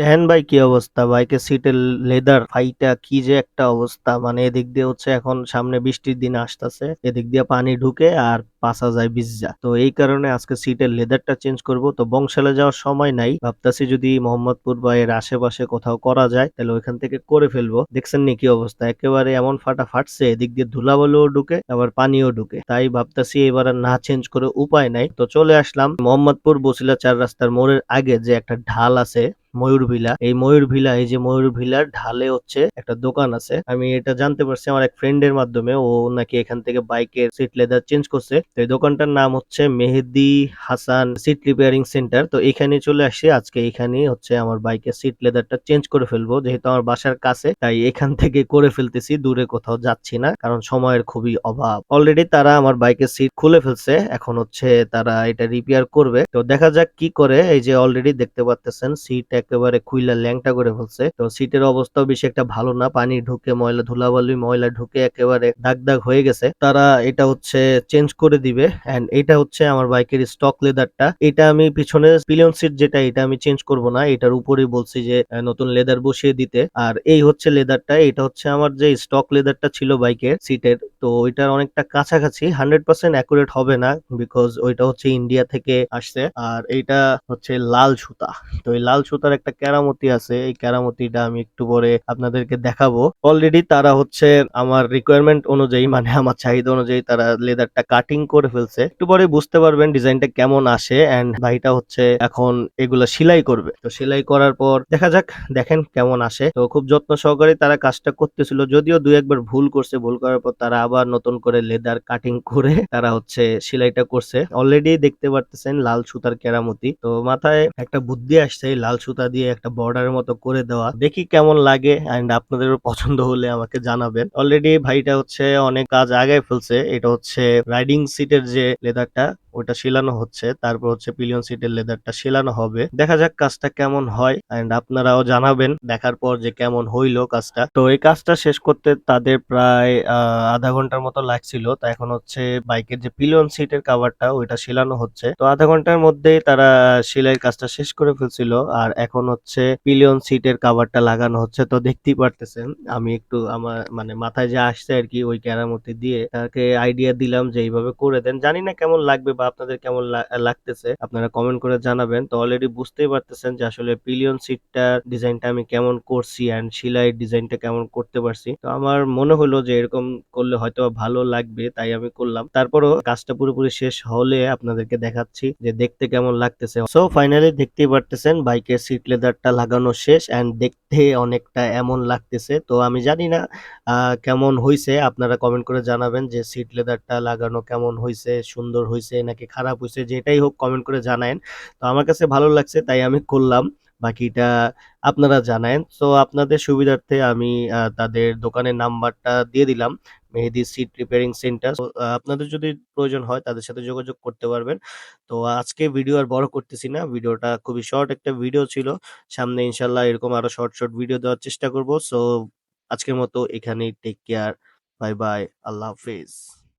দেখেন ভাই কি অবস্থা। বাইকের সিটের লেদার ফাইটা কি যে একটা অবস্থা। মানে এদিক দিয়ে হচ্ছে এখন সামনে বৃষ্টির দিন আসতেছে। এদিক দিয়ে পানি ঢুকে আর পাসা যায় ভিজা তো এই কারণে আজকে সিটের লেদারটা চেঞ্জ করব। তো বংশালে যাওয়ার সময় নাই। ভাবতাছি যদি মোহাম্মদপুর বা এর আশেপাশে কোথাও করা যায়, তাহলে ওইখান থেকে করে ফেলব। দেখছেন নি কি অবস্থা। একেবারে এমন ফাটা ফাটছে, এদিক দিয়ে ধুলাবালুও ঢুকে, আবার পানিও ঢুকে। তাই ভাবতাছি এবার না চেঞ্জ করে উপায় নাই। তো চলে আসলাম মোহাম্মদপুর বসিলা চার রাস্তার মোড়ের আগে যে একটা ঢাল আছে। ময়ূর ভিলা। এই ময়ূর ভিলা, এই যে ময়ূর ভিলার ঢালে হচ্ছে একটা দোকান আছে। আমি এটা জানতে পারছি আমার এক ফ্রেন্ডের মাধ্যমে। ও নাকি এখান থেকে বাইকের সিট লেদার চেঞ্জ করছে। তো এই দোকানটার নাম হচ্ছে Mehedi Hasan seat repairing centre তো এখানে চলে আসি। আজকে এখানে হচ্ছে আমার বাইকের সিট লেদারটা চেঞ্জ করে ফেলব। যেহেতু আমার বাসার কাছে, তাই এখান থেকে করে ফেলতেছি। দূরে কোথাও যাচ্ছি না, কারণ সময়ের খুবই অভাব। অলরেডি তারা আমার বাইকের সিট খুলে ফেলছে। এখন হচ্ছে তারা এটা রিপেয়ার করবে। তো দেখা যাক কি করে। এই যে অলরেডি দেখতে পাচ্তেছেন সিট একেবারে খুইলা ল্যাংটা করে ফেলছে। তো সিটের অবস্থাও বেশি একটা ভালো না। পানি ঢুকে ময়লা ধুলাবালি, ময়লা ঢুকে একেবারে দাগ দাগ হয়ে গেছে। তারা এটা হচ্ছে চেঞ্জ করে দিবে। এন্ড এটা হচ্ছে আমার বাইকের স্টক লেদারটা। এটা আমি পিছনে পিলিয়ন সিট যেটা, এটা আমি চেঞ্জ করব না। এটার উপরেই বলছি যে নতুন লেদার বসিয়ে দিতে। আর এই হচ্ছে লেদারটা। এটা হচ্ছে আমার যে স্টক লেদারটা ছিল বাইকের সিটের তো ওইটার অনেকটা কাছাকাছি। হান্ড্রেড পার্সেন্ট অ্যাকুরেট হবে না বিকজ ওইটা হচ্ছে ইন্ডিয়া থেকে আসছে। আর এইটা হচ্ছে লাল সুতা। তো এই লাল সুতার একটা কেরামতি আছে। এই কেরামতিটা আমি একটু পরে আপনাদেরকে দেখাবো। অলরেডি তারা হচ্ছে আমার রিকোয়ারমেন্ট অনুযায়ী মানে আমার চাহিদা অনুযায়ী তারা লেদারটা কাটিং করে ফেলছে। একটু পরে বুঝতে পারবেন ডিজাইনটা কেমন আসে এন্ড ভাইটা হচ্ছে এখন এগুলা সেলাই করবে। তো সেলাই করার পর দেখা যাক, দেখেন কেমন আসে। তো খুব যত্ন সহকারে তারা কাজটা করতেছিল। যদিও দুই একবার ভুল করছে, ভুল করার পর তারা আবার নতুন করে লেদার কাটিং করে তারা হচ্ছে সেলাইটা করছে। অলরেডি দেখতে পারতেছেন লাল সুতার কেরামতি। তো মাথায় একটা বুদ্ধি আসছে, এই লাল সুতা দিয়ে একটা বর্ডারের মতো করে দেওয়া। দেখি কেমন লাগে এন্ড আপনাদের পছন্দ হলে আমাকে জানাবেন। অলরেডি ভাইটা হচ্ছে অনেক কাজ আগে ফেলছে। এটা হচ্ছে রাইডিং সিটের যে লেদারটা ওটা সেলানো হচ্ছে। তারপর হচ্ছে পিলিয়ন সিটের লেদারটা সেলানো হবে। দেখা যাক কাজটা কেমন হয় এন্ড আপনারাও জানাবেন। দেখার পর যে কেমন হইল কাজটা। তো এই কাজটা শেষ করতে তাদের প্রায় আধা ঘণ্টার মতো লাগছিল। তো এখন হচ্ছে বাইকের যে পিলিয়ন সিটের কাভারটা ওইটা সেলানো হচ্ছে। তো আধা ঘণ্টার মধ্যেই তারা সেলাইয়ের কাজটা শেষ করে ফেলছিল। আর এখন হচ্ছে পিলিয়ন সিটের কাভারটা লাগানো হচ্ছে। তো দেখতেই পারতেছেন, আমি একটু আমার মানে মাথায় যে আসছে আর কি, ওই কেরামতি দিয়ে। তাকে আইডিয়া দিলাম যে এইভাবে করে দেন। জানি না কেমন লাগবে বা আপনাদের কেমন লাগতেছে, আপনারা কমেন্ট করে জানাবেন। তো অলরেডি বুঝতেই পারতেছেন যে আসলে পিলিয়ন সিটটার ডিজাইনটা আমি কেমন করছি অ্যান্ড সেলাইয়ের ডিজাইনটা কেমন করতে পারছি। তো আমার মনে হলো যে এরকম করলে হয়তো ভালো লাগবে, তাই আমি করলাম। তারপরও কাজটা পুরোপুরি শেষ হলে আপনাদেরকে দেখাচ্ছি যে দেখতে কেমন লাগতেছে। সো ফাইনালি দেখতেই পারতেছেন বাইকের সিট লেদারটা লাগানো শেষ অ্যান্ড দেখতে অনেকটা এমন লাগতেছে। তো আমি জানি না কেমন হয়েছে আপনারা কমেন্ট করে জানাবেন যে সিট লেদারটা লাগানো কেমন হয়েছে সুন্দর হয়েছে নাকি খারাপ হয়েছে, যেটাই হোক কমেন্ট করে জানায়েন। তো আমার কাছে ভালো লাগছে, তাই আমি করলাম। বাকিটা আপনারা জানায়েন। তো আপনাদের সুবিধার্থে আমি তাদের দোকানের নাম্বারটা দিয়ে দিলাম, মেহেদি সিট রিপেয়ারিং সেন্টার আপনাদের যদি প্রয়োজন হয়, তাদের সাথে যোগাযোগ করতে পারবেন। তো, আজকে ভিডিও আর বড় করতেছি না। ভিডিওটা খুবই শর্ট একটা ভিডিও ছিল। সামনে ইনশাল্লাহ এরকম আরও শর্ট শর্ট ভিডিও দেওয়ার চেষ্টা করব। সো আজকের মতো এখানেই টেক কেয়ার বাই বাই আল্লাহ হাফিজ।